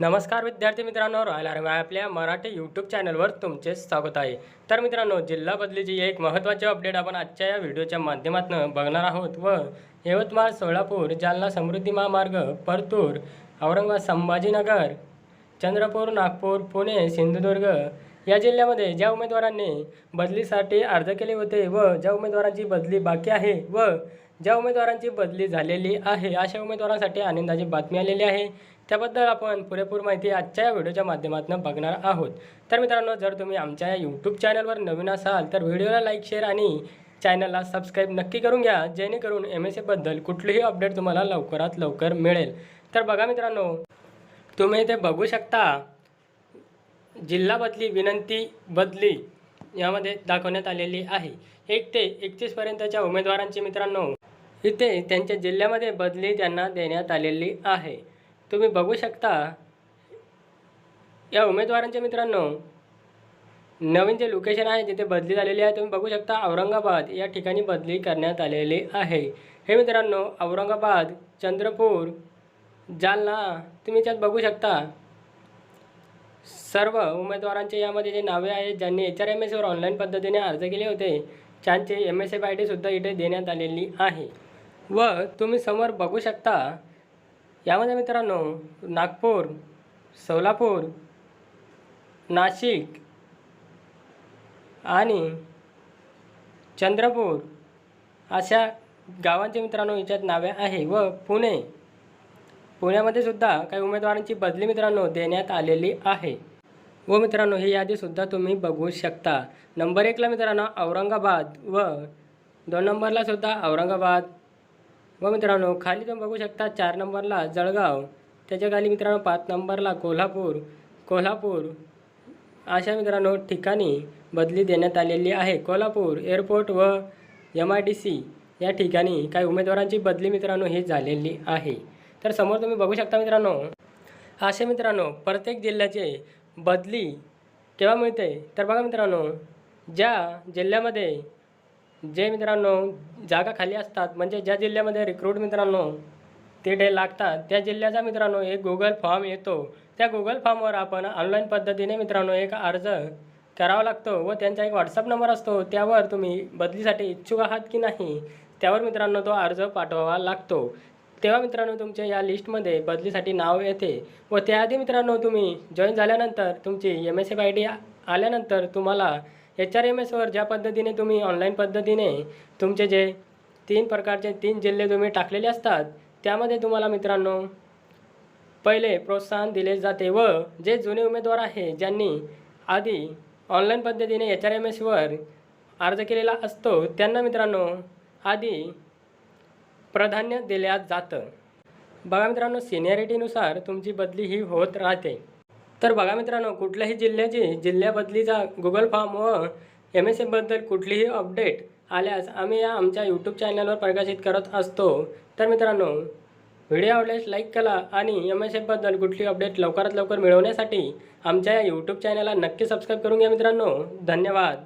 नमस्कार विद्यार्थी मित्रांनो रॉयल आर्मी आपल्या मराठी यूट्यूब चॅनलवर तुमचे स्वागत आहे. तर मित्रांनो जिल्हा बदलीची एक महत्त्वाची अपडेट आपण आजच्या या व्हिडिओच्या माध्यमातून बघणार आहोत व यवतमाळ सोलापूर जालना समृद्धी महामार्ग परतूर औरंगाबाद संभाजीनगर चंद्रपूर नागपूर पुणे सिंधुदुर्ग या जिल्ह्यामध्ये ज्या उमेदवारांनी बदलीसाठी अर्ज केले होते व ज्या उमेदवारांची बदली बाकी आहे व ज्या उमेदवारांची बदली झालेली आहे अशा उमेदवारांसाठी आनंदाची बातमी आलेली आहे. त्याबद्दल आपण पुरेपूर माहिती आजच्या या व्हिडिओच्या माध्यमातून बघणार आहोत. तर मित्रांनो जर तुम्ही आमच्या या यूट्यूब चॅनलवर नवीन असाल तर व्हिडिओला लाईक शेअर आणि चॅनलला सबस्क्राईब नक्की करून घ्या जेणेकरून एम एस एबद्दल कुठलीही अपडेट तुम्हाला लवकरात लवकर मिळेल. तर बघा मित्रांनो तुम्ही इथे बघू शकता जिल्हा बदली विनंती बदली यामध्ये दाखवण्यात आलेली आहे. एक ते एकतीसपर्यंतच्या उमेदवारांची मित्रांनो इथे त्यांच्या जिल्ह्यामध्ये बदली त्यांना देण्यात आलेली आहे. तुम्ही बघू शकता या उमेदवारांच्या मित्रांनो नवीन जे लोकेशन आहे जिथे बदली झालेली आहे तुम्ही बघू शकता औरंगाबाद या ठिकाणी बदली करण्यात आलेली आहे. हे मित्रांनो औरंगाबाद चंद्रपूर जालना तुम्ही त्यात बघू शकता सर्व उमेदवारांचे यामध्ये जे नावे आहेत ज्यांनी एच आर एम एसवर ऑनलाईन पद्धतीने अर्ज केले होते त्यांचे एम एस एफ आय डीसुद्धा इथे देण्यात आलेली आहे. व तुम्ही समोर बघू शकता. यामध्ये मित्रांनो नागपूर सोलापूर नाशिक आणि चंद्रपूर अशा गावांचे मित्रांनो याच्यात नावे आहे व पुणे. पुण्यामध्ये सुद्धा काही उमेदवारांची बदली मित्रांनो देण्यात आलेली आहे. व मित्रांनो ही यादीसुद्धा तुम्ही बघू शकता. नंबर एकला मित्रांनो औरंगाबाद व दोन नंबरला सुद्धा औरंगाबाद व मित्रांनो खाली तुम्ही बघू शकता चार नंबरला जळगाव त्याच्याखाली मित्रांनो पाच नंबरला कोल्हापूर कोल्हापूर अशा मित्रांनो ठिकाणी बदली देण्यात आलेली आहे. कोल्हापूर एअरपोर्ट व एम आय डी सी या ठिकाणी काही उमेदवारांची बदली मित्रांनो ही झालेली आहे. तर समोर तुम्ही बघू शकता मित्रांनो असे मित्रांनो प्रत्येक जिल्ह्याचे बदली केव्हा मिळते? तर बघा मित्रांनो ज्या जिल्ह्यामध्ये जे मित्रांनो जागा खाली असतात म्हणजे ज्या जिल्ह्यामध्ये रिक्रूट मित्रांनो तिथे लागतात त्या जिल्ह्याचा मित्रांनो एक गुगल फॉर्म येतो. त्या गुगल फॉर्मवर आपण ऑनलाईन पद्धतीने मित्रांनो एक अर्ज करावा लागतो व त्यांचा एक व्हॉट्सअप नंबर असतो. त्यावर तुम्ही बदलीसाठी इच्छुक आहात की नाही त्यावर मित्रांनो तो अर्ज पाठवावा लागतो. तेव्हा मित्रांनो तुमच्या या लिस्टमध्ये बदलीसाठी नाव येते व त्याआधी मित्रांनो तुम्ही जॉईन झाल्यानंतर तुमची M S F I D आल्यानंतर तुम्हाला एच आर एम एसवर ज्या पद्धतीने तुम्ही ऑनलाईन पद्धतीने तुमचे जे तीन प्रकारचे तीन जिल्हे तुम्ही टाकलेले असतात त्यामध्ये तुम्हाला मित्रांनो पहिले प्रोत्साहन दिले जाते व जे जुने उमेदवार आहे ज्यांनी आधी ऑनलाईन पद्धतीने एच आर एम एसवर अर्ज केलेला असतो त्यांना मित्रांनो आधी प्राधान्य दिल्या जातं. बघा मित्रांनो सिनियरिटीनुसार तुमची बदली ही होत राहते. तर बघा मित्रांनो कुठल्याही जिल्ह्याची जिल्ह्या बदलीचा गुगल फॉर्म व एम एस एफबद्दल कुठलीही अपडेट आल्यास आम्ही या आमच्या यूट्यूब चॅनलवर प्रकाशित करत असतो. तर मित्रांनो व्हिडिओ आवडल्यास लाईक करा आणि एम एस एफबद्दल कुठली अपडेट लवकरात लवकर मिळवण्यासाठी आमच्या या यूट्यूब चॅनलला नक्की सबस्क्राईब करून घ्या मित्रांनो. धन्यवाद.